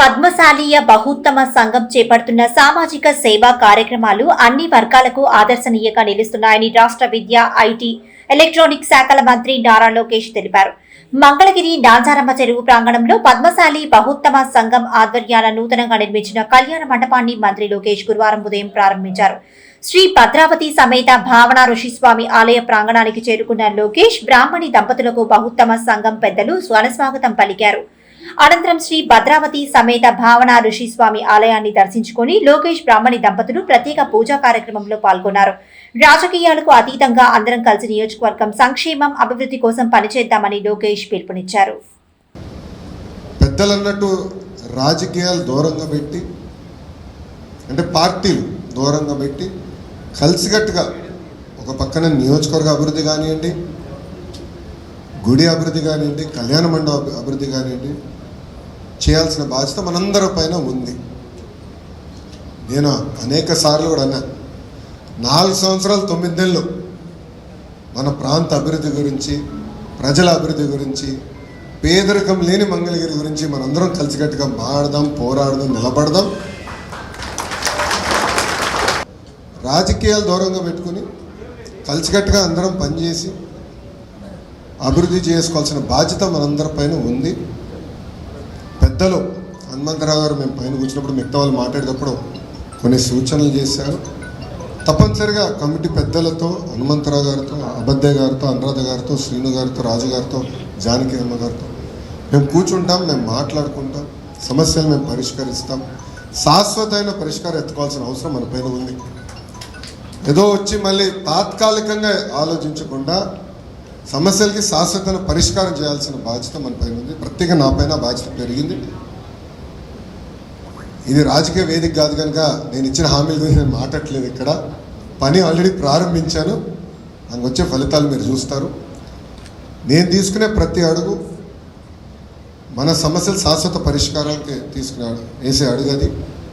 పద్మశాలీయ బహుత్తమ సంఘం చేపడుతున్న సామాజిక సేవా కార్యక్రమాలు అన్ని వర్గాలకు ఆదర్శనీయంగా నిలుస్తున్నాయని రాష్ట్ర విద్య ఐటీ ఎలక్ట్రానిక్ శాఖల మంత్రి నారా లోకేష్ తెలిపారు. మంగళగిరి నాంజారమ్మ చెరువు ప్రాంగణంలో పద్మశాలి బహుత్తమ సంఘం ఆధ్వర్యాన నూతనంగా నిర్మించిన కళ్యాణ మండపాన్ని మంత్రి లోకేష్ గురువారం ఉదయం ప్రారంభించారు. శ్రీ భద్రావతి సమేత భావన ఋషిస్వామి ఆలయ ప్రాంగణానికి చేరుకున్న లోకేష్ బ్రాహ్మణి దంపతులకు బహుత్తమ సంఘం పెద్దలు స్వాగతం పలికారు. అనంతరం శ్రీ భద్రావతి సమేత భావన ఋషిస్వామి ఆలయాన్ని దర్శించుకుని లోకేష్ బ్రాహ్మణి దంపతులు ప్రత్యేక పూజా కార్యక్రమంలో పాల్గొన్నారు. రాజకీయాలకు అతీతంగా అందరం కలిసి నియోజకవర్గం సంక్షేమం అభివృద్ధి కోసం పనిచేద్దామని లోకేష్ పిలుపునిచ్చారు. పెద్దలన్నట్టు రాజకీయాలు దూరంగా పెట్టి అంటే పార్టీలు దూరంగా పెట్టి కలిసికట్టుగా ఒక పక్కన నియోజకవర్గ అభివృద్ధి కానివ్వండి గుడి అభివృద్ధి కానివ్వండి కళ్యాణ మండప అభివృద్ధి కానివ్వండి చేయాల్సిన బాధ్యత మనందరి పైన ఉంది. నేను అనేక సార్లు కూడా అన్నా నాలుగు సంవత్సరాలు తొమ్మిది నెలలు మన ప్రాంత అభివృద్ధి గురించి ప్రజల అభివృద్ధి గురించి పేదరికం లేని మంగళగిరి గురించి మనందరం కలిసికట్టుగా మాడదాం పోరాడదాం నిలబడదాం. రాజకీయాలు దూరంగా పెట్టుకుని కలిసికట్టుగా అందరం పనిచేసి అభివృద్ధి చేసుకోవాల్సిన బాధ్యత మనందరి పైన ఉంది. మధ్యలో హనుమంతరావు గారు మేము పైన కూర్చున్నప్పుడు మిగతా వాళ్ళు మాట్లాడేటప్పుడు కొన్ని సూచనలు చేశారు. తప్పనిసరిగా కమిటీ పెద్దలతో హనుమంతరావు గారితో అబద్దే గారితో అనురాధ గారితో శ్రీను గారితో రాజు గారితో జానకి అమ్మ గారితో మేము కూర్చుంటాం మేము మాట్లాడుకుంటాం సమస్యలు మేము పరిష్కరిస్తాం. శాశ్వతమైన పరిష్కారం ఎత్తుకోవాల్సిన అవసరం మన పైన ఉంది. ఏదో వచ్చి మళ్ళీ తాత్కాలికంగా ఆలోచించకుండా సమస్యలకి శాశ్వతన పరిష్కారం చేయాల్సిన బాధ్యత మన పైన ఉంది. ప్రత్యేక నా పైన బాధ్యత పెరిగింది. ఇది రాజకీయ వేదిక కాదు కనుక నేను ఇచ్చిన హామీల గురించి నేను మాట్లాడలేదు ఇక్కడ. పని ఆల్రెడీ ప్రారంభించాను. నాకు వచ్చే ఫలితాలు మీరు చూస్తారు. నేను తీసుకునే ప్రతి అడుగు మన సమస్యల శాశ్వత పరిష్కారానికి తీసుకునే వేసే అడుగు అది.